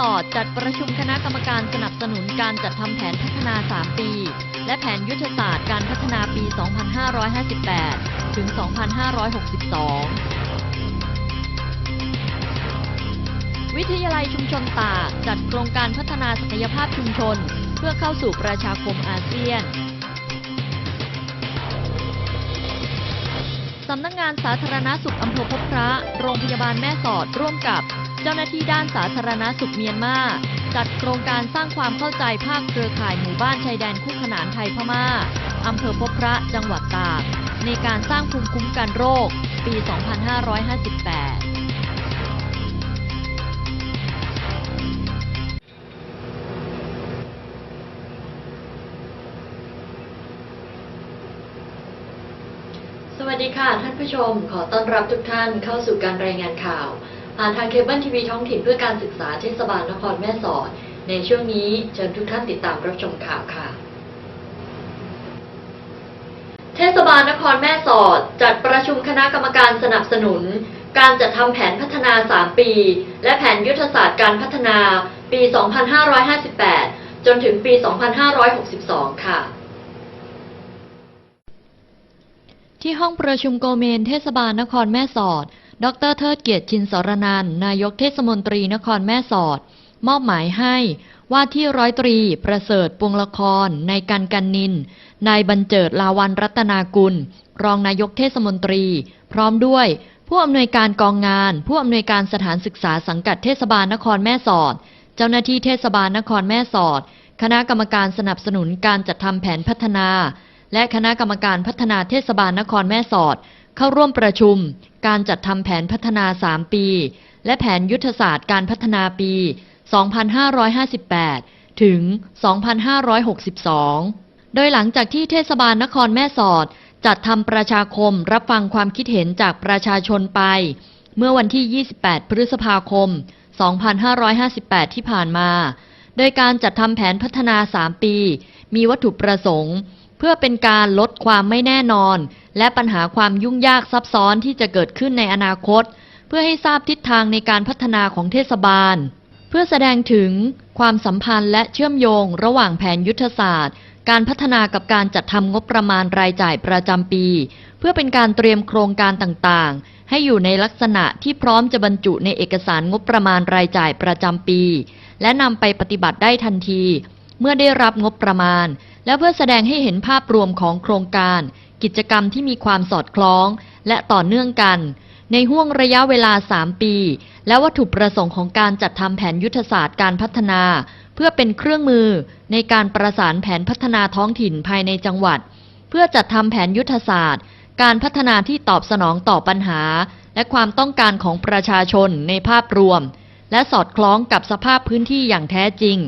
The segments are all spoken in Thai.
สอดจัดประชุมคณะกรรมการสนับสนุนการจัดทำแผนพัฒนา 3 ปี และแผนยุทธศาสตร์การพัฒนาปี 2558 ถึง 2562 วิทยาลัยชุมชนตากจัดโครงการพัฒนาศักยภาพชุมชน เพื่อเข้าสู่ประชาคมอาเซียนสำนักงงานสาธารณสุขอำเภอพบพระ โรงพยาบาลแม่สอดร่วมกับ เจ้าหน้าที่ด้านสาธารณสุขเมียนมาจัดโครงการสร้างความเข้าใจภาคเครือข่ายหมู่บ้านชายแดนคู่ขนานไทยพม่าอำเภอพบพระจังหวัดตาก ในการสร้างภูมิคุ้มกันโรค ปี 2558สวัสดีค่ะ ท่านผู้ชมขอต้อนรับทุกท่านเข้าสู่การรายงานข่าว ผ่านทางเคเบิลทีวีท้องถิ่นเพื่อการศึกษาเทศบาลนครแม่สอด ในช่วงนี้เชิญทุกท่านติดตามรับชมข่าวค่ะ เทศบาลนครแม่สอด จัดประชุมคณะกรรมการสนับสนุน การจัดทำแผนพัฒนา 3 ปี และแผนยุทธศาสตร์การพัฒนาปี 2558 จนถึงปี 2562 ค่ะที่ห้องประชุมโกเมนเทศบาลนครแม่สอด ดรเทิดเกียรติชินสรนันนายกเทศมนตรีนครแม่สอด มอบหมายให้ว่าที่ร้อยตรีประเสริฐปวงละครในายกันกันนิน นายบรรเจิดลาวันรัตนากุล รองนายกเทศมนตรี พร้อมด้วย ผู้อำนวยการกองงาน ผู้อำนวยการสถานศึกษาสังกัดเทศบาลนครแม่สอด เจ้าหน้าที่เทศบาลนครแม่สอด คณะกรรมการสนับสนุนการจัดทำแผนพัฒนา และคณะกรรมการพัฒนาเทศบาลนครแม่สอด เข้าร่วมประชุม การจัดทำแผนพัฒนา 3 ปี และแผนยุทธศาสตร์การพัฒนาปี 2558 ถึง 2562 โดยหลังจากที่เทศบาลนครแม่สอด จัดทำประชาคมรับฟังความคิดเห็นจากประชาชนไป เมื่อวันที่ 28 พฤษภาคม 2558 ที่ผ่านมา โดยการจัดทำแผนพัฒนา 3 ปี มีวัตถุประสงค์ เพื่อเป็นการลดความไม่แน่นอน และปัญหาความยุ่งยากซับซ้อนที่จะเกิดขึ้นในอนาคต เพื่อให้ทราบทิศทางในการพัฒนาของเทศบาล เพื่อแสดงถึงความสัมพันธ์และเชื่อมโยงระหว่างแผนยุทธศาสตร์ การพัฒนากับการจัดทำงบประมาณรายจ่ายประจำปี เพื่อเป็นการเตรียมโครงการต่างๆ ให้อยู่ในลักษณะที่พร้อมจะบรรจุในเอกสารงบประมาณรายจ่ายประจำปี และนำไปปฏิบัติได้ทันที เมื่อได้รับงบประมาณ และเพื่อแสดงให้เห็นภาพรวมของโครงการ กิจกรรมที่มีความสอดคล้อง และต่อเนื่องกัน ในห่วงระยะเวลา 3 ปี และวัตถุประสงค์ของการจัดทำแผนยุทธศาสตร์การพัฒนา เพื่อเป็นเครื่องมือในการประสานแผนพัฒนาท้องถิ่นภายในจังหวัด เพื่อจัดทำแผนยุทธศาสตร์ การพัฒนาที่ตอบสนองต่อปัญหา และความต้องการของประชาชนในภาพรวม และสอดคล้องกับสภาพพื้นที่อย่างแท้จริง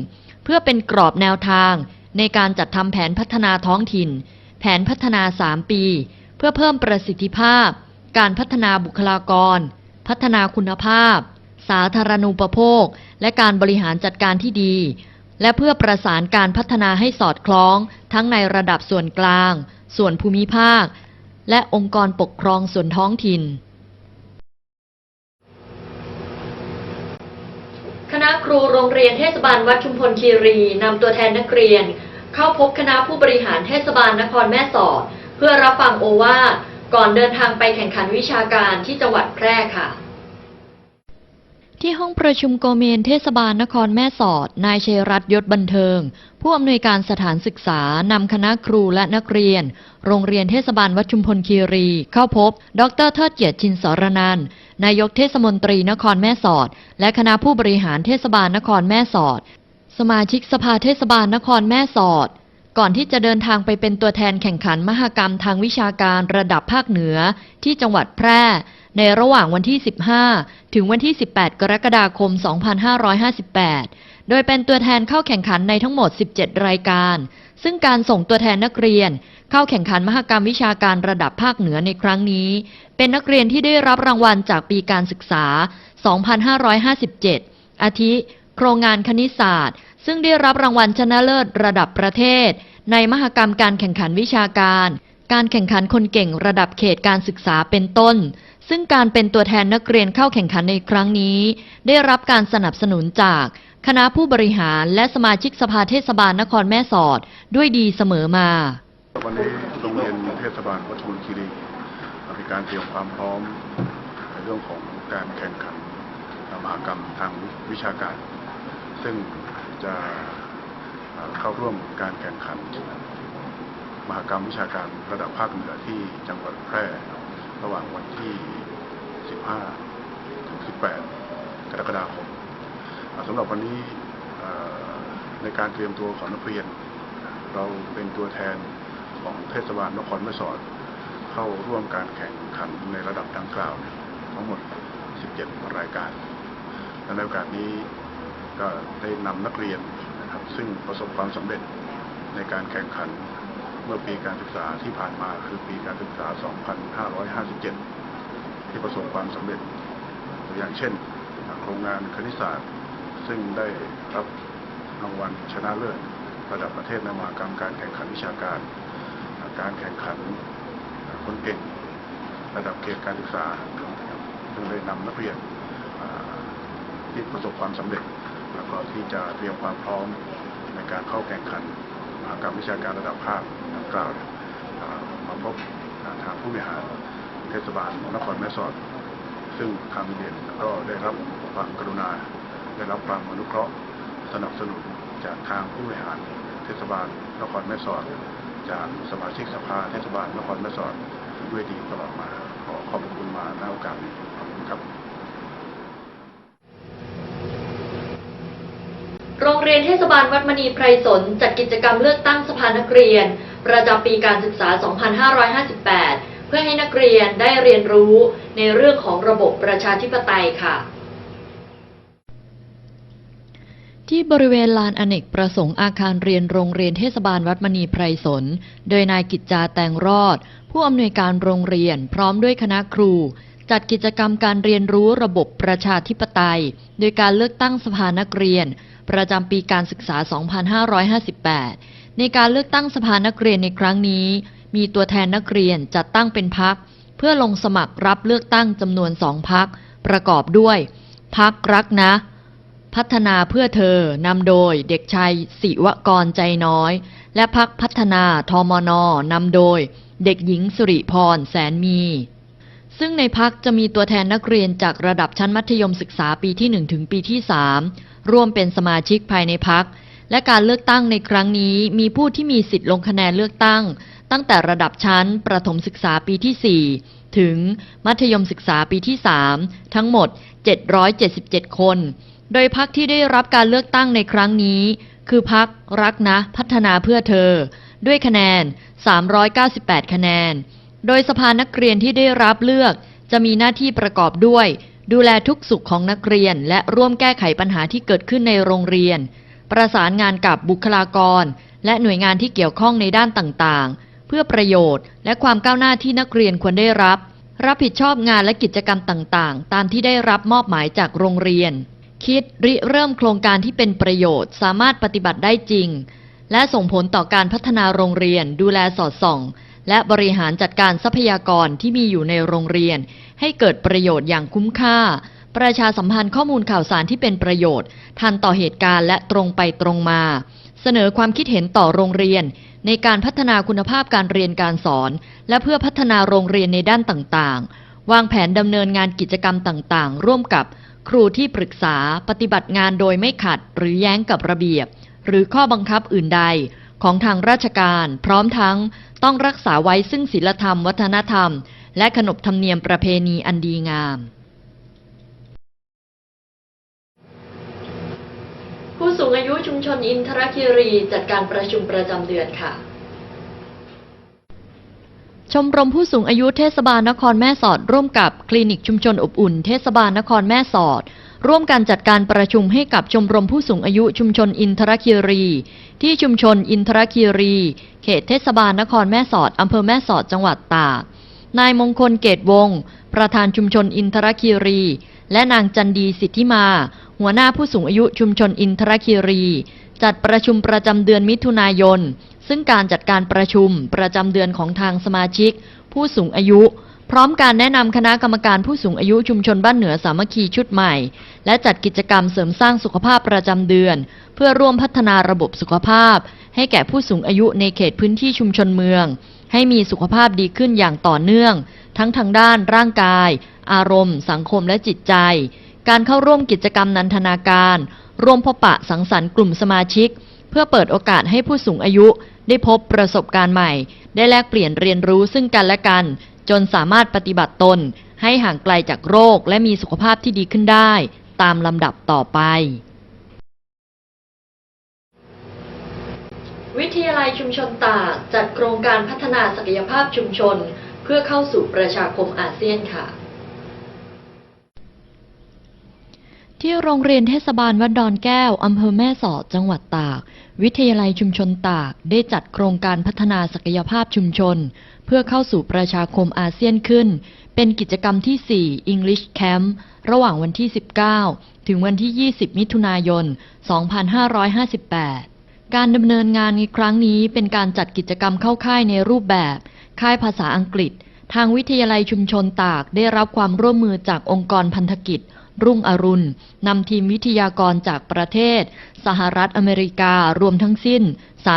เพื่อเป็นกรอบแนวทางในการจัดทำแผนพัฒนาท้องถิ่น แผนพัฒนา 3 ปี เพื่อเพิ่มประสิทธิภาพ การพัฒนาบุคลากร พัฒนาคุณภาพ สาธารณูปโภค และการบริหารจัดการที่ดี และเพื่อประสานการพัฒนาให้สอดคล้อง ทั้งในระดับส่วนกลาง ส่วนภูมิภาค และองค์กรปกครองส่วนท้องถิ่นคณะครูโรงเรียนเทศบาลวัดชุมพลคีรีนำตัวแทนนักเรียน เข้าพบคณะผู้บริหารเทศบาลนครแม่สอด เพื่อรับฟังโอวาทก่อนเดินทางไปแข่งขันวิชาการที่จังหวัดแพร่ค่ะที่ห้องประชุมโกเมนเทศบาลนครแม่สอด นายเชยรัตยศบันเทิง ผู้อำนวยการสถานศึกษานำคณะครูและนักเรียน โรงเรียนเทศบาลวัดชุมพลคีรี เข้าพบ ดรเทิดเกียรติชินสรนันนายกเทศมนตรีนครแม่สอด และคณะผู้บริหารเทศบาลนครแม่สอด สมาชิกสภาเทศบาลนครแม่สอด ก่อนที่จะเดินทางไปเป็นตัวแทนแข่งขันมหกรรมทางวิชาการระดับภาคเหนือที่จังหวัดแพร่ ในระหว่างวันที่ 15 ถึงวันที่ 18 กรกฎาคม 2558 โดยเป็นตัวแทนเข้าแข่งขันในทั้งหมด 17 รายการ ซึ่งการส่งตัวแทนนักเรียน เข้าแข่งขันมหกรรมวิชาการระดับภาคเหนือในครั้งนี้ เป็นนักเรียนที่ได้รับรางวัลจากปีการศึกษา 2557 อาทิ โครงงานคณิตศาสตร์ ซึ่งได้รับรางวัลชนะเลิศระดับประเทศ ในมหกรรมการแข่งขันวิชาการ การแข่งขันคนเก่งระดับเขตการศึกษาเป็นต้น ซึ่งการเป็นตัวแทนนักเรียนเข้าแข่งขันในครั้งนี้ ได้รับการสนับสนุนจากคณะผู้บริหารและสมาชิกสภาเทศบาลนครแม่สอดด้วยดีเสมอมา วันนี้โรงเรียนเทศบาลวัชรคีรีมีการเตรียมความพร้อมในเรื่องของการแข่งขันมหกรรมทางวิชาการ ซึ่งจะเข้าร่วมการแข่งขัน มหกรรมวิชาการระดับภาคเหนือที่จังหวัดแพร่ ระหว่างวันที่ 15 ถึง 18 กรกฎาคมสำหรับวันนี้ในการเตรียมตัวของนักเรียน เราเป็นตัวแทนของเทศบาลนครแม่สอดเข้าร่วมการแข่งขันในระดับดังกล่าว ทั้งหมด 17 รายการและในโอกาสนี้ ก็ได้นำนักเรียนนะครับซึ่งประสบความสำเร็จในการแข่งขันเมื่อปีการศึกษาที่ผ่านมาคือปีการศึกษา 2557 ที่ประสบความสำเร็จตัวอย่างเช่น โครงงานคณิตศาสตร์ ซึ่งได้รับรางวัลชนะเลิศระดับประเทศในมหกรรมการแข่งขันวิชาการ การแข่งขันคนเก่งระดับเขตการศึกษาซึ่งได้นำนักเรียนที่ประสบความสำเร็จ แล้วก็ที่จะเตรียมความพร้อมในการเข้าแข่งขันมหกรรวิชาการระดับภาคดังกล่าวมาพบทางผู้บริหารเทศบาลนครแม่สอด ซึ่งทางโรงเรียนก็ได้รับความกรุณา ได้รับความอนุเคราะห์ สนับสนุนจากทางผู้บริหารเทศบาลนครแม่สอด จากสมาชิกสภาเทศบาลนครแม่สอดด้วยดีตลอดมาขอขอบคุณมาณโอกาสนี้ขอบคุณครับ โรียนเทศบาลวัดมณีไพรสนจัดกิจกรรมเลือกตั้งสภานักเรียน ประจำปีการศึกษา 2558 เพื่อให้นักเรียนได้เรียนรู้ในเรื่องของระบบประชาธิปไตยค่ะ ที่บริเวณลานอเนกประสงค์อาคารเรียนโรงเรียนเทศบาลวัดมณีไพรสน โดยนายกิจจาแตงรอด ผู้อำนวยการโรงเรียนพร้อมด้วยคณะครูจัดกิจกรรมการเรียนรู้ระบบประชาธิปไตย โดยการเลือกตั้งสภานักเรียน ประจำปีการศึกษา 2558 ในการเลือกตั้งสภานักเรียนในครั้งนี้ มีตัวแทนนักเรียนจัดตั้งเป็นพัก เพื่อลงสมัครรับเลือกตั้งจำนวนสองพัก ประกอบด้วย พักรักนะ พัฒนาเพื่อเธอนำโดยเด็กชายศิวกรใจน้อย และพักพัฒนาทมนนำโดย เด็กหญิงสุริพรแสนมีซึ่งในพักจะมีตัวแทนนักเรียนจากระดับชั้นมัธยมศึกษาปีที่ 1 ถึงปีที่ 3 ร่วมเป็นสมาชิกภายในพัก และการเลือกตั้งในครั้งนี้มีผู้ที่มีสิทธิ์ลงคะแนนเลือกตั้ง ตั้งแต่ระดับชั้น ประถมศึกษาปีที่ 4 ถึงมัธยมศึกษาปีที่ 3 ทั้งหมด 777 คน โดยพักที่ได้รับการเลือกตั้งในครั้งนี้ คือพักรักนะพัฒนาเพื่อเธอ ด้วยคะแนน 398 คะแนน โดยสภานักเรียนที่ได้รับเลือกจะมีหน้าที่ประกอบด้วย ดูแลทุกสุขของนักเรียน และร่วมแก้ไขปัญหาที่เกิดขึ้นในโรงเรียน ประสานงานกับบุคลากร และหน่วยงานที่เกี่ยวข้องในด้านต่างๆ เพื่อประโยชน์ และความก้าวหน้าที่นักเรียนควรได้รับ รับผิดชอบงานและกิจกรรมต่างๆ ตามที่ได้รับมอบหมายจากโรงเรียน คิดริเริ่มโครงการที่เป็นประโยชน์ สามารถปฏิบัติได้จริง และส่งผลต่อการพัฒนาโรงเรียน ดูแลสอดส่อง และบริหารจัดการทรัพยากรที่มีอยู่ในโรงเรียน ให้เกิดประโยชน์อย่างคุ้มค่า ประชาสัมพันธ์ข้อมูลข่าวสารที่เป็นประโยชน์ ทันต่อเหตุการณ์และตรงไปตรงมา เสนอความคิดเห็นต่อโรงเรียน ในการพัฒนาคุณภาพการเรียนการสอน และเพื่อพัฒนาโรงเรียนในด้านต่างๆ วางแผนดำเนินงานกิจกรรมต่างๆ ร่วมกับครูที่ปรึกษาปฏิบัติงานโดยไม่ขัด หรือแย้งกับระเบียบ หรือข้อบังคับอื่นใด ของทางราชการ พร้อมทั้งต้องรักษาไว้ซึ่งศีลธรรม วัฒนธรรม และขนบธรรมเนียมประเพณีอันดีงาม ผู้สูงอายุชุมชนอินทรคีรีจัดการประชุมประจำเดือนค่ะ ชมรมผู้สูงอายุเทศบาลนครแม่สอดร่วมกับคลินิกชุมชนอบอุ่น เทศบาลนครแม่สอด ร่วมกันจัดการประชุมให้กับชมรมผู้สูงอายุชุมชนอินทรคีรี ที่ชุมชนอินทรคีรี เขตเทศบาลนครแม่สอดอำเภอแม่สอดจังหวัดตากนายมงคลเกตวงศ์ประธานชุมชนอินทรคีรี และนางจันดีสิทธิมา หัวหน้าผู้สูงอายุชุมชนอินทรคีรี จัดประชุมประจำเดือนมิถุนายน ซึ่งการจัดการประชุมประจำเดือนของทางสมาชิก ผู้สูงอายุ พร้อมการแนะนำคณะกรรมการผู้สูงอายุชุมชนบ้านเหนือสามัคคีชุดใหม่ และจัดกิจกรรมเสริมสร้างสุขภาพประจำเดือน เพื่อร่วมพัฒนาระบบสุขภาพ ให้แก่ผู้สูงอายุในเขตพื้นที่ชุมชนเมือง ให้มีสุขภาพดีขึ้นอย่างต่อเนื่อง ทั้งทางด้านร่างกาย อารมณ์ สังคมและจิตใจ การเข้าร่วมกิจกรรมนันทนาการ ร่วมพบปะสังสรรค์กลุ่มสมาชิก เพื่อเปิดโอกาสให้ผู้สูงอายุ ได้พบประสบการณ์ใหม่ ได้แลกเปลี่ยนเรียนรู้ซึ่งกันและกัน จนสามารถปฏิบัติตนให้ห่างไกลจากโรคและมีสุขภาพที่ดีขึ้นได้ ตามลำดับต่อไป วิทยาลัยชุมชนตากจัดโครงการพัฒนาศักยภาพชุมชน เพื่อเข้าสู่ประชาคมอาเซียนค่ะ ที่โรงเรียนเทศบาลวัดดอนแก้ว อำเภอแม่สอดจังหวัดตาก วิทยาลัยชุมชนตากได้จัดโครงการพัฒนาศักยภาพชุมชน เพื่อเข้าสู่ประชาคมอาเซียนขึ้น เป็นกิจกรรมที่ 4 English Camp ระหว่างวันที่ 19 ถึงวันที่ 20 มิถุนายน 2558 การดำเนินงานในครั้งนี้เป็นการจัดกิจกรรมเข้าค่ายในรูปแบบ ค่ายภาษาอังกฤษ ทางวิทยาลัยชุมชนตากได้รับความร่วมมือจากองค์กรพันธกิจ รุ่งอรุณนำทีมวิทยากรจากประเทศ สหรัฐอเมริการวมทั้งสิ้น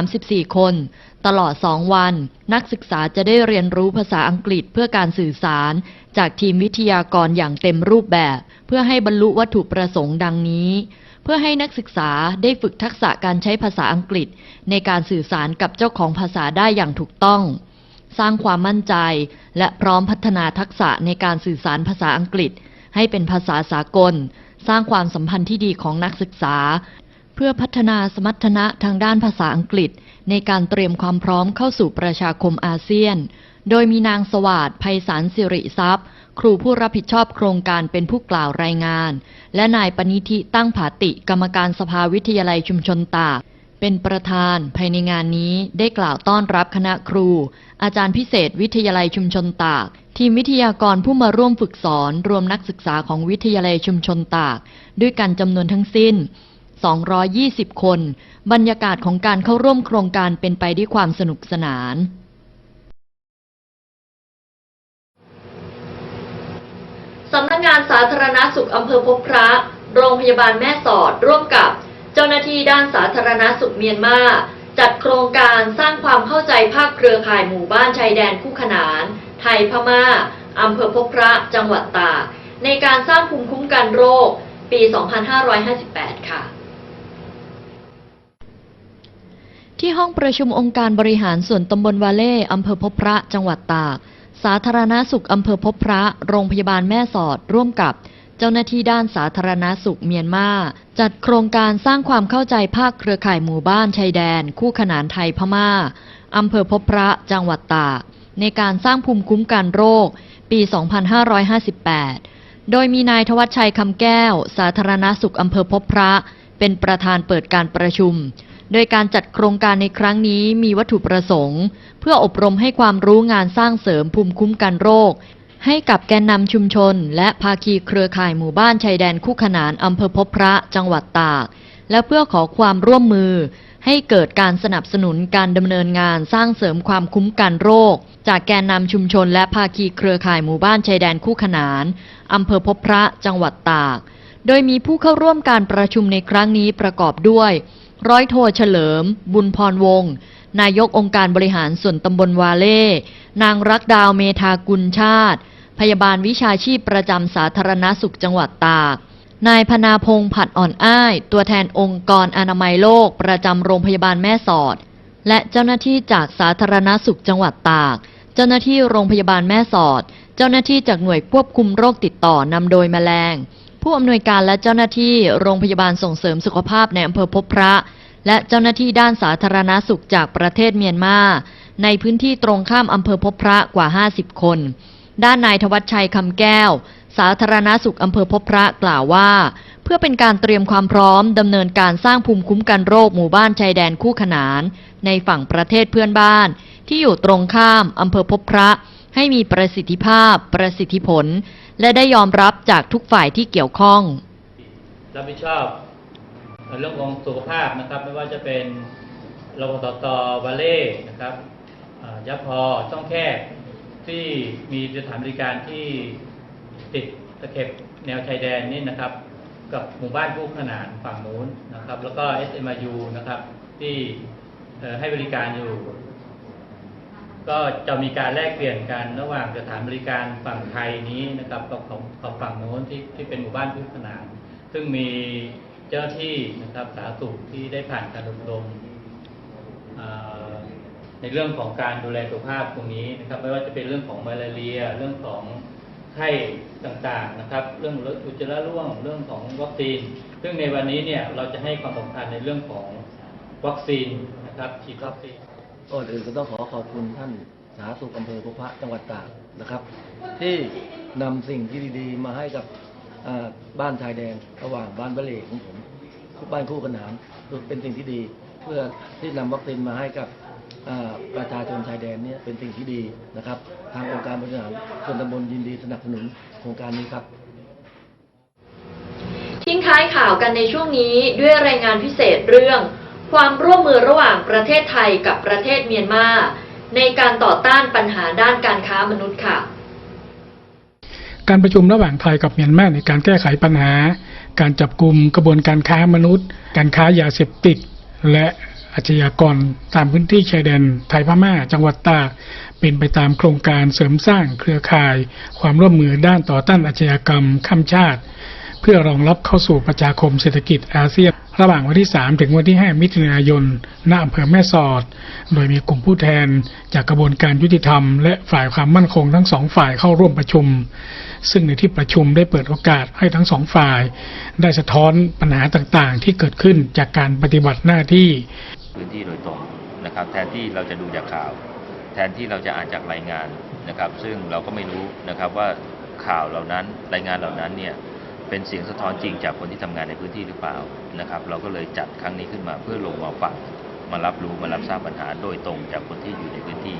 34 คน ตลอด 2 วัน นักศึกษาจะได้เรียนรู้ภาษาอังกฤษเพื่อการสื่อสาร จากทีมวิทยากรอย่างเต็มรูปแบบ เพื่อให้บรรลุวัตถุประสงค์ดังนี้เพื่อให้นักศึกษาได้ฝึกทักษะการใช้ภาษาอังกฤษ ในการสื่อสารกับเจ้าของภาษาได้อย่างถูกต้อง สร้างความมั่นใจ และพร้อมพัฒนาทักษะในการสื่อสารภาษาอังกฤษ ให้เป็นภาษาสากล สร้างความสัมพันธ์ที่ดีของนักศึกษา เพื่อพัฒนาสมรรถนะทางด้านภาษาอังกฤษ ในการเตรียมความพร้อมเข้าสู่ประชาคมอาเซียน โดยมีนางสวัสดิ์ไพศาลสิริทรัพย์ ครูผู้รับผิดชอบโครงการเป็นผู้กล่าวรายงาน และนายปณิธิตั้งผาติกรรมการสภาวิทยาลัยชุมชนตากเป็นประธานภายในงานนี้ได้กล่าวต้อนรับคณะครู อาจารย์พิเศษวิทยาลัยชุมชนตาก ทีมวิทยากรผู้มาร่วมฝึกสอนรวมนักศึกษาของวิทยาลัยชุมชนตาก ด้วยกันจำนวนทั้งสิ้น 220 คน บรรยากาศของการเข้าร่วมโครงการเป็นไปด้วยความสนุกสนาน สำนักงานสาธารณสุขอำเภอพบพระ โรงพยาบาลแม่สอดร่วมกับ เจ้าหน้าที่ด้านสาธารณสุขเมียนมาจัดโครงการสร้างความเข้าใจภาคเครือข่ายหมู่บ้านชายแดนคู่ขนาน ไทยพม่าอำเภอพบพระจังหวัดตากในการสร้างภูมิคุ้มกันโรคปี 2558 ค่ะที่ห้องประชุมองค์การบริหารส่วนตำบลวาเล่อำเภอพบพระ จังหวัดตาก สาธารณสุขอำเภอพบพระ โรงพยาบาลแม่สอด ร่วมกับ เจ้าหน้าที่ด้านสาธารณสุขเมียนมา จัดโครงการสร้างความเข้าใจภาคเครือข่ายหมู่บ้านชายแดน คู่ขนานไทยพม่าอำเภอพบพระ จังหวัดตาก ในการสร้างภูมิคุ้มกันโรค ปี 2558 โดยมีนายทวัชชัยคำแก้ว สาธารณสุขอำเภอพบพระ เป็นประธานเปิดการประชุม โดยการจัดโครงการในครั้งนี้มีวัตถุประสงค์ เพื่ออบรมให้ความรู้งานสร้างเสริมภูมิคุ้มกันโรค ให้กับแกนนำชุมชน และภาคีเครือข่ายหมู่บ้านชายแดนคู่ขนานอำเภอพบพระจังหวัดตากและเพื่อขอความร่วมมือ ให้เกิดการสนับสนุนการดำเนินงานสร้างเสริมความคุ้มกันโรค จากแกนนำชุมชนและภาคีเครือข่ายหมู่บ้านชายแดนคู่ขนานอำเภอพบพระจังหวัดตาก โดยมีผู้เข้าร่วมการประชุมในครั้งนี้ประกอบด้วย ร้อยโทเฉลิม บุญพรวงศ์นายกองค์การบริหารส่วนตำบลวาเล่ นางรักดาวเมธากุลชาติ พยาบาลวิชาชีพประจำสาธารณสุขจังหวัดตาก นายพนาพงษ์ผัดอ่อนอ้าย ตัวแทนองค์กรอนามัยโลกประจำโรงพยาบาลแม่สอด และเจ้าหน้าที่จากสาธารณสุขจังหวัดตาก เจ้าหน้าที่โรงพยาบาลแม่สอด เจ้าหน้าที่จากหน่วยควบคุมโรคติดต่อนำโดยแมลง ผู้อำนวยการและเจ้าหน้าที่โรงพยาบาลส่งเสริมสุขภาพในอำเภอพบพระ และเจ้าหน้าที่ด้านสาธารณสุขจากประเทศเมียนมาในพื้นที่ตรงข้ามอำเภอพบพระกว่า 50 คน ด้านนายทวัชชัยคำแก้ว สาธารณสุขอำเภอพบพระกล่าวว่า เพื่อเป็นการเตรียมความพร้อมดำเนินการสร้างภูมิคุ้มกันโรคหมู่บ้านชายแดนคู่ขนาน ในฝั่งประเทศเพื่อนบ้าน ที่อยู่ตรงข้ามอำเภอพบพระ ให้มีประสิทธิภาพ ประสิทธิผล และได้ยอมรับจากทุกฝ่ายที่เกี่ยวข้องรับผิดชอบเรื่องของสุขภาพนะครับ ไม่ว่าจะเป็นรพตตวาเล่นะครับยัพพอช่องแคบที่มีสถานบริการที่ ติดตะเข็บแนวชายแดนนี่นะครับ กับหมู่บ้านคู่ขนานฝั่งนู้นนะครับ แล้วก็ SMU นะครับ ที่ให้บริการอยู่ ก็จะมีการแลกเปลี่ยนกันระหว่างสถานบริการฝั่งไทยนี้นะครับกับของกับฝั่งโน้นที่ที่เป็นหมู่บ้านคู่ขนาน ซึ่งมีเจ้าที่นะครับสาธารณสุขที่ได้ผ่านการอบรมในเรื่องของการดูแลสุขภาพตรงนี้นะครับ ไม่ว่าจะเป็นเรื่องของมาลาเรีย เรื่องของ ไข้ต่างๆนะครับ เรื่องอุจจาระร่วงเรื่องของวัคซีน ซึ่งในวันนี้เนี่ยเราจะให้ความสำคัญในเรื่องของวัคซีนนะครับฉีดวัคซีนก่อนอื่นก็ต้องขอขอบคุณท่านสาธารณสุขอำเภอพบพระจังหวัดตากนะครับ ที่นำสิ่งที่ดีๆ มาให้กับบ้านชายแดนระหว่างบ้านบะเลของผมบ้านคู่ขนานเป็นสิ่งที่ดี เพื่อที่นำวัคซีนมาให้กับ ประชาชนชายแดนเนี่ยเป็นสิ่งที่ดีนะครับ ทางองค์การบริหารส่วนตำบลยินดีสนับสนุนโครงการนี้ครับ ทิ้งท้ายข่าวกันในช่วงนี้ด้วยรายงานพิเศษเรื่อง ความร่วมมือระหว่างประเทศไทยกับประเทศเมียนมาในการต่อต้านปัญหาด้านการค้ามนุษย์ค่ะการประชุมระหว่างไทยกับเมียนมาในการแก้ไขปัญหา การจับกลุ่มกระบวนการค้ามนุษย์ การค้ายาเสพติด และ อาชญากรตามพื้นที่ชายแดนไทยพม่าจังหวัดตากเป็นไปตามโครงการเสริมสร้างเครือข่าย ความร่วมมือด้านต่อต้านอาชญากรรมข้ามชาติ เพื่อรองรับเข้าสู่ประชาคมเศรษฐกิจอาเซียนระหว่างวันที่ 3 ถึงวันที่ 5 มิถุนายน ณ อำเภอแม่สอด โดยมีกลุ่มผู้แทนจากกระบวนการยุติธรรม และฝ่ายความมั่นคงทั้งสองฝ่ายเข้าร่วมประชุม ซึ่งในที่ประชุมได้เปิดโอกาสให้ทั้งสองฝ่าย ได้สะท้อนปัญหาต่างๆ ที่เกิดขึ้นจากการปฏิบัติหน้าที่ พื้นที่โดยตรงนะครับ แทนที่เราจะดูจากข่าว แทนที่เราจะอ่านจากรายงานนะครับ ซึ่งเราก็ไม่รู้นะครับว่าข่าวเหล่านั้นรายงานเหล่านั้นเนี่ยเป็นเสียงสะท้อนจริงจากคนที่ทำงานในพื้นที่หรือเปล่านะครับ เราก็เลยจัดครั้งนี้ขึ้นมาเพื่อลงมาฟังมารับรู้มารับทราบปัญหาโดยตรงจากคนที่อยู่ในพื้นที่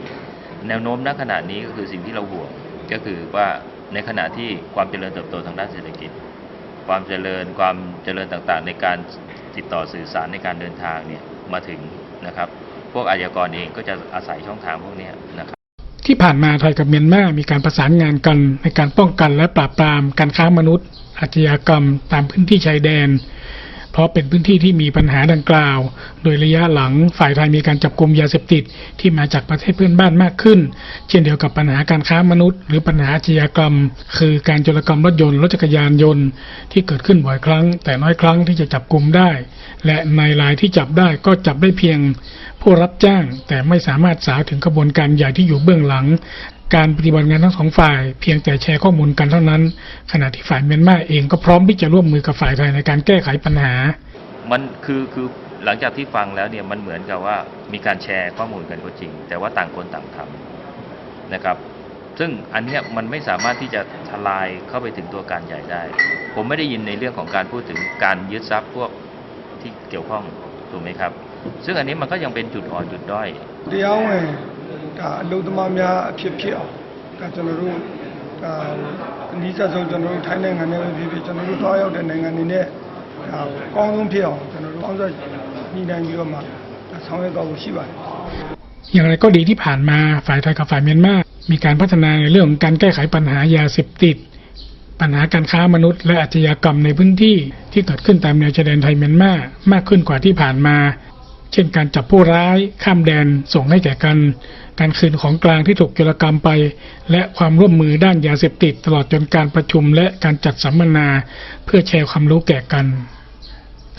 แนวโน้มณขณะนี้ก็คือสิ่งที่เราห่วงก็คือว่าในขณะที่ความเจริญเติบโตทางด้านเศรษฐกิจ ความเจริญความเจริญต่างๆ ในการติดต่อสื่อสารในการเดินทางเนี่ย มาถึงนะครับ พวกอาชญากรเองก็จะอาศัยช่องทางพวกนี้นะครับ ที่ผ่านมาไทยกับเมียนมา มีการประสานงานกันในการป้องกันและปราบปรามการค้ามนุษย์ อาชญากรรมตามพื้นที่ชายแดน เพราะเป็นพื้นที่ที่มีปัญหาดังกล่าว โดยระยะหลังฝ่ายไทยมีการจับกลุ่มยาเสพติดที่มาจากประเทศเพื่อนบ้านมากขึ้น เช่นเดียวกับปัญหาการค้ามนุษย์ หรือปัญหาอาชญากรรม คือการโจรกรรมรถยนต์รถจักรยานยนต์ ที่เกิดขึ้นบ่อยครั้ง แต่น้อยครั้งที่จะจับกลุ่มได้ และในรายที่จับได้ก็จับได้เพียง ผู้รับจ้างแต่ไม่สามารถสาวถึงกระบวนการใหญ่ที่อยู่เบื้องหลัง การปฏิบัติงานทั้งสองฝ่าย เพียงแต่แชร์ข้อมูลกันเท่านั้น ขณะที่ฝ่ายเมียนมาเองก็พร้อมที่จะร่วมมือกับฝ่ายไทยในการแก้ไขปัญหา มันคือคือหลังจากที่ฟังแล้วเนี่ยมันเหมือนกับว่ามีการแชร์ข้อมูลกันก็จริง แต่ว่าต่างคนต่างทำนะครับ ซึ่งอันเนี้ยมันไม่สามารถที่จะทลายเข้าไปถึงตัวการใหญ่ได้ ผมไม่ได้ยินในเรื่องของการพูดถึงการยึดทรัพย์พวกที่เกี่ยวข้องถูกไหมครับ ซึ่งอันนี้มันก็ยังเป็นจุดอ่อนจุดด้อยเดียวไง ဒါအလုပ်သမားများအဖြစ်ဖြစ်အောင်ဒါကျွန်တော်တို့ဒါအနည်းဆက်ဆုံးကျွန်တော်တို့ထိုင်းနိုင်ငံနဲ့ပဲဖြစ်ဖြစ်ကျွန်တော်တို့တွားရောက်တဲ့နိုင်ငံတွေနဲ့ဒါအကောင်းဆုံးဖြစ်အောင်ကျွန်တော်တို့အောင်ဆက်ညီနိုင်ပြီးတော့မှဒါဆောင်ရွက်သွားဖို့ရှိပါတယ် อย่างไรก็ดีที่ผ่านมาฝ่ายไทยกับฝ่ายเมียนมา มีการพัฒนาในเรื่องของการแก้ไขปัญหายาเสพติด ปัญหาการค้ามนุษย์ และอาชญากรรมในพื้นที่ที่เกิดขึ้นตามแนวชายแดนไทยเมียนมามากขึ้นกว่าที่ผ่านมา เช่นการจับผู้ร้ายข้ามแดนส่งให้แก่กัน การคืนของกลางที่ถูกโจรกรรมไป และความร่วมมือด้านยาเสพติด ตลอดจนการประชุมและการจัดสัมมนา เพื่อแชร์ความรู้แก่กัน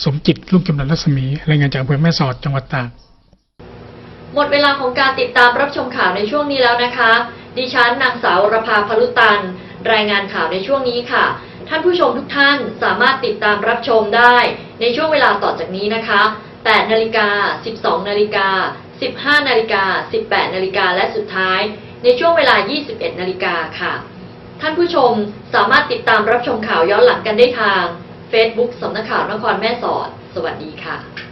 สมจิตลูกจำนันรัศมี รายงานจากอำเภอแม่สอดจังหวัดตาก หมดเวลาของการติดตามรับชมข่าวในช่วงนี้แล้วนะคะ ดิฉันนางสาวรภาพลุตัน รายงานข่าวในช่วงนี้ค่ะท่านผู้ชมทุกท่านสามารถติดตามรับชมได้ในช่วงเวลาต่อจากนี้นะคะ 8นาฬิกา 12นาฬิกา 15นาฬิกา 18นาฬิกาและสุดท้าย ในช่วงเวลา 21นาฬิกาค่ะ ท่านผู้ชมสามารถติดตามรับชมข่าวย้อนหลังกันได้ทาง Facebook สำนักข่าวนครแม่สอด สวัสดีค่ะ